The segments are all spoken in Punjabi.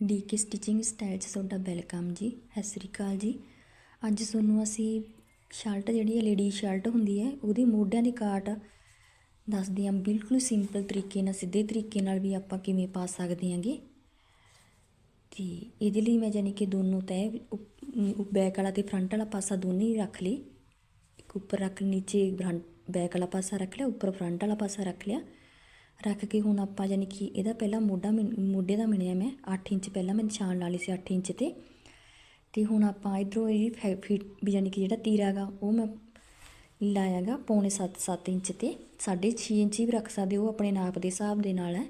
ਡੀ ਕੇ ਸਟਿਚਿੰਗ ਸਟਾਈਲ 'ਚ ਤੁਹਾਡਾ ਵੈਲਕਮ ਜੀ, ਸਤਿ ਸ੍ਰੀ ਅਕਾਲ ਜੀ। ਅੱਜ ਤੁਹਾਨੂੰ ਅਸੀਂ ਸ਼ਰਟ ਜਿਹੜੀ ਹੈ, ਲੇਡੀ ਸ਼ਰਟ ਹੁੰਦੀ ਹੈ, ਉਹਦੇ ਮੋਢਿਆਂ ਦੀ ਕਾਟ ਦੱਸਦੀ ਹਾਂ। ਬਿਲਕੁਲ ਸਿੰਪਲ ਤਰੀਕੇ ਨਾਲ, ਸਿੱਧੇ ਤਰੀਕੇ ਨਾਲ ਵੀ ਆਪਾਂ ਕਿਵੇਂ ਪਾ ਸਕਦੇ ਹਾਂਗੇ। ਤੇ ਇਹਦੇ ਲਈ ਮੈਂ ਜਾਨੀ ਕਿ ਦੋਨੋਂ ਤੈਅ ਬੈਕ ਵਾਲਾ ਤੇ ਫਰੰਟ ਵਾਲਾ ਪਾਸਾ ਦੋਨੇ ਹੀ ਰੱਖ ਲਈ ਇੱਕ ਉੱਪਰ ਰੱਖ ਨੀਚੇ ਬੈਕ ਵਾਲਾ ਪਾਸਾ ਰੱਖ ਲਿਆ, ਉੱਪਰ ਫਰੰਟ ਵਾਲਾ ਪਾਸਾ ਰੱਖ ਲਿਆ। ਰੱਖ ਕੇ ਹੁਣ ਆਪਾਂ ਯਾਨੀ ਕਿ ਇਹਦਾ ਪਹਿਲਾਂ ਮੋਢਾ ਮਿਣ- ਮੋਢੇ ਦਾ ਮਿਣਿਆ ਮੈਂ 8 ਇੰਚ ਪਹਿਲਾਂ ਮੈਂ ਨਿਸ਼ਾਨ ਲਾ ਲਈ ਸੀ 8 ਇੰਚ ਤੇ। ਤੇ ਹੁਣ ਆਪਾਂ ਇਧਰੋਂ ਇਹ ਫਿਟ ਵੀ ਯਾਨੀ ਕਿ ਜਿਹੜਾ ਤੀਰਾ ਹੈਗਾ ਉਹ ਮੈਂ ਲਾਇਆਗਾ ਪੌਣੇ 7 7 ਇੰਚ ਤੇ। 6.5 ਇੰਚ ਵੀ ਰੱਖ ਸਕਦੇ ਹੋ ਆਪਣੇ ਨਾਪ ਦੇ ਹਿਸਾਬ ਦੇ ਨਾਲ ਹੈ।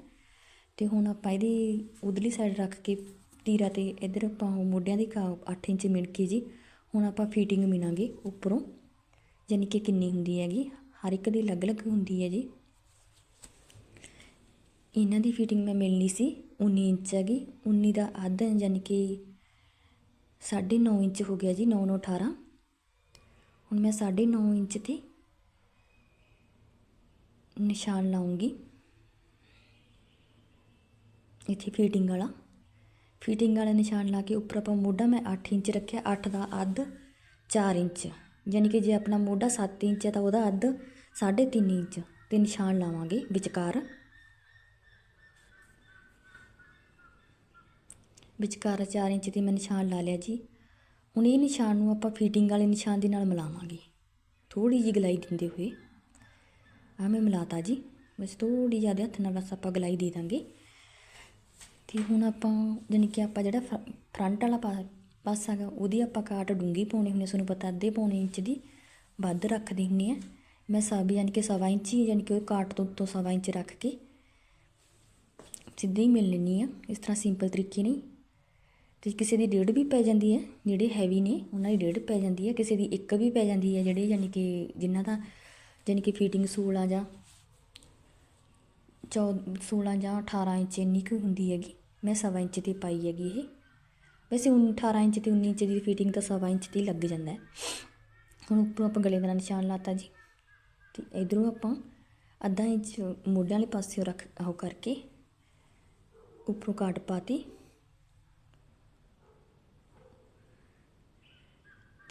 ਤੇ ਹੁਣ ਆਪਾਂ ਇਹਦੀ ਉਧਰਲੀ ਸਾਈਡ ਰੱਖ ਕੇ ਤੀਰਾ ਤੇ ਇਧਰ ਆਪਾਂ ਉਹ ਮੋਢਿਆਂ ਦੀ 8 ਇੰਚ ਮਿਣ ਕੇ ਜੀ, ਹੁਣ ਆਪਾਂ ਫਿਟਿੰਗ ਮਿਣਾਂਗੇ ਉੱਪਰੋਂ। ਯਾਨੀ ਕਿ ਕਿੰਨੀ ਹੁੰਦੀ ਹੈਗੀ, ਹਰ ਇੱਕ ਦੀ ਅਲੱਗ-ਅਲੱਗ ਹੁੰਦੀ ਹੈ ਜੀ। ಇನ್ನದಿ ಫಿಟಿಂग में मिलनी सी उन्नी इंच है गी उन्नी दा अद्ध यानी कि साढ़े नौ इंच हो गया जी नौ नौ अठारह हूँ मैं साढ़े नौ इंच थे निशान लाऊंगी इतने फिटिंग वाला फिटिंग वाला निशान ला के उपर अपना मोढ़ा मैं अट्ठ इंच रखे अट्ठ का अद्ध चार इंच यानी कि जे अपना मोढ़ा सत्त इंच है तो वह अद्ध साढ़े तीन इंच तो निशान लावे विचकार ਵਿਚਕਾਰ 4 ਇੰਚ ਤੇ ਮੈਂ ਨਿਸ਼ਾਨ ਲਾ ਲਿਆ ਜੀ। ਹੁਣ ਇਹ ਨਿਸ਼ਾਨ ਨੂੰ ਆਪਾਂ ਫਿਟਿੰਗ ਵਾਲੇ ਨਿਸ਼ਾਨ ਦੇ ਨਾਲ ਮਿਲਾਵਾਂਗੇ। ਥੋੜੀ ਜਿਹੀ ਗਲਾਈ ਦਿੰਦੇ ਹੋਏ। ਆ ਮੈਂ ਮਿਲਾਤਾ ਜੀ। ਬਸ ਥੋੜੀ ਜ਼ਿਆਦਾ ਹੱਥ ਨਾਲ ਬਸ ਆਪਾਂ ਗਲਾਈ ਦੇ ਦਾਂਗੇ। ਤੇ ਹੁਣ ਆਪਾਂ ਜਾਨੀ ਕਿ ਆਪਾਂ ਜਿਹੜਾ ਫਰੰਟ ਵਾਲਾ ਪਾਸਾ ਹੈਗਾ, ਉਹਦੀ ਆਪਾਂ ਕਾਟ ਡੂੰਗੀ ਪਾਉਣੀ ਹੁੰਦੀ ਸਾਨੂੰ ਪਤਾ ਅੱਧੇ ਪੌਣੇ ਇੰਚ ਦੀ ਵੱਧ ਰੱਖਦੇ ਹੁੰਦੇ ਆ। ਮੈਂ ਸਭ ਯਾਨੀ ਕਿ ਸਵਾ ਇੰਚ ਹੀ ਯਾਨੀ ਕਿ ਉਹ ਕਾਟ ਤੋਂ ਉੱਤੋਂ ਸਵਾ ਇੰਚ ਰੱਖ ਕੇ। ਸਿੱਧੀ ਹੀ ਮਿਲ ਲੈਣੀ ਆ। ਇਸ ਤਰ੍ਹਾਂ ਸਿੰਪਲ ਤਰੀਕੇ ਨਹੀਂ ਤੇ ਕਿਸੇ ਦੀ ਡੇਢ ਵੀ ਪੈ ਜਾਂਦੀ ਹੈ, ਜਿਹੜੇ ਹੈਵੀ ਨੇ, ਉਹਨਾਂ ਦੀ ਡੇਢ ਪੈ ਜਾਂਦੀ ਹੈ, ਕਿਸੇ ਦੀ ਇੱਕ ਵੀ ਪੈ ਜਾਂਦੀ ਹੈ, ਜਿਹੜੇ ਯਾਨੀ ਕਿ ਜਿਨ੍ਹਾਂ ਦਾ ਯਾਨੀ ਕਿ ਫਿਟਿੰਗ 16 ਜਾਂ ਚੌ 16 ਜਾਂ 18 ਇੰਚ ਇੰਨੀ ਕੁ ਹੁੰਦੀ ਹੈਗੀ, ਮੈਂ ਸਵਾ ਇੰਚ ਤੇ ਪਾਈ ਹੈਗੀ ਇਹ। ਵੈਸੇ 18 ਇੰਚ ਤੇ 19 ਇੰਚ ਦੀ ਫਿਟਿੰਗ ਤਾਂ ਸਵਾ ਇੰਚ ਤੇ ਲੱਗ ਜਾਂਦਾ ਹੈ। ਹੁਣ ਉੱਪਰੋਂ ਆਪਾਂ ਗਲੇ ਦਾ ਨਿਸ਼ਾਨ ਲਾਤਾ ਜੀ। ਤੇ ਇਧਰੋਂ ਆਪਾਂ ਅੱਧਾ ਇੰਚ ਮੋਢਿਆਂ ਵਾਲੇ ਪਾਸਿਓਂ ਰੱਖ, ਉਹ ਕਰਕੇ ਉੱਪਰੋਂ ਕਾਟ ਪਾਤੀ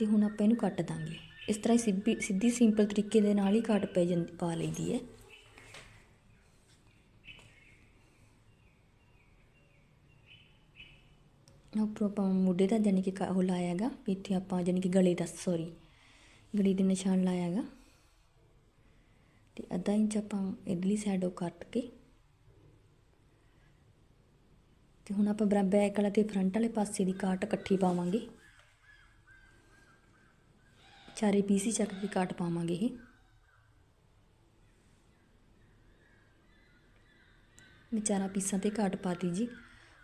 ਅਤੇ ਹੁਣ ਆਪਾਂ ਇਹਨੂੰ ਕੱਟ ਦਾਂਗੇ। ਇਸ ਤਰ੍ਹਾਂ ਹੀ ਸਿੱਧੀ ਸਿੱਧੀ ਸਿੰਪਲ ਤਰੀਕੇ ਦੇ ਨਾਲ ਹੀ ਕੱਟ ਪੈ ਜਾਂਦੀ ਪਾ ਲਈਦੀ ਹੈ। ਉੱਪਰੋਂ ਆਪਾਂ ਮੋਢੇ ਦਾ ਜਾਨੀ ਕਿ ਉਹ ਲਾਇਆ ਹੈਗਾ ਇੱਥੇ ਆਪਾਂ ਜਾਨੀ ਕਿ ਗਲੇ ਦਾ ਸੌਰੀ ਗਲੇ ਦੇ ਨਿਸ਼ਾਨ ਲਾਇਆ ਹੈਗਾ ਤੇ ਅੱਧਾ ਇੰਚ ਆਪਾਂ ਇਧਰਲੀ ਸਾਈਡ ਉਹ ਕੱਟ ਕੇ ਤੇ ਹੁਣ ਆਪਾਂ ਬੈਕ ਵਾਲਾ ਤੇ ਫਰੰਟ ਵਾਲੇ ਪਾਸੇ ਦੀ ਕਾਟ ਇਕੱਠੀ ਪਾਵਾਂਗੇ। ਚਾਰੇ ਪੀਸ ਹੀ ਚੱਕ ਕੇ ਕਾਟ ਪਾਵਾਂਗੇ ਇਹ। ਮੈਂ ਚਾਰਾਂ ਪੀਸਾਂ ਤੇ ਕਾਟ ਪਾਤੀ ਜੀ।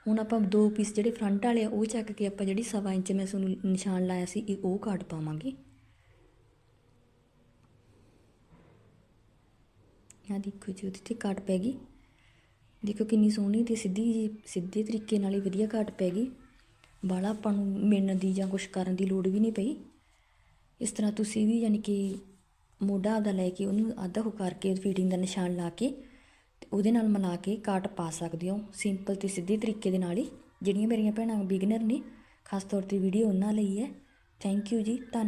ਹੁਣ ਆਪਾਂ ਦੋ ਪੀਸ ਜਿਹੜੇ ਫਰੰਟ ਵਾਲੇ ਆ, ਉਹ ਚੱਕ ਕੇ ਆਪਾਂ ਜਿਹੜੀ ਸਵਾ ਇੰਚ ਮੈਂ ਤੁਹਾਨੂੰ ਨਿਸ਼ਾਨ ਲਾਇਆ ਸੀ ਉਹ ਕਾਟ ਪਾਵਾਂਗੇ। ਆ ਦੇਖੋ ਜੀ, ਉਹਦੇ ਤੇ ਕਾਟ ਪੈ ਗਈ। ਦੇਖੋ ਕਿੰਨੀ ਸੋਹਣੀ ਤੇ ਸਿੱਧੀ ਜੀ, ਸਿੱਧੇ ਤਰੀਕੇ ਨਾਲ ਹੀ ਵਧੀਆ ਕਾਟ ਪੈ ਗਈ। ਬਾਲਾ ਆਪਾਂ ਨੂੰ ਮਿਣਨ ਦੀ ਜਾਂ ਕੁਛ ਕਰਨ ਦੀ ਲੋੜ ਵੀ ਨਹੀਂ ਪਈ। ਇਸ ਤਰ੍ਹਾਂ ਤੁਸੀਂ ਵੀ ਯਾਨੀ ਕਿ ਮੋਢਾ ਆਪਦਾ ਲੈ ਕੇ ਉਹਨੂੰ ਅੱਧਾ ਹੋ ਕਰਕੇ ਫੀਡਿੰਗ ਦਾ ਨਿਸ਼ਾਨ ਲਾ ਕੇ ਤੇ ਉਹਦੇ ਨਾਲ ਮਿਲਾ ਕੇ ਕਾਟ ਪਾ ਸਕਦੇ ਹੋ। ਸਿੰਪਲ ਤੇ ਸਿੱਧੇ ਤਰੀਕੇ ਦੇ ਨਾਲ ਹੀ। ਜਿਹੜੀਆਂ ਮੇਰੀਆਂ ਭੈਣਾਂ ਬਿਗਨਰ ਨੇ, ਖਾਸ ਤੌਰ ਤੇ ਵੀਡੀਓ ਉਹਨਾਂ ਲਈ ਹੈ। ਥੈਂਕ ਯੂ ਜੀ, ਧੰਨ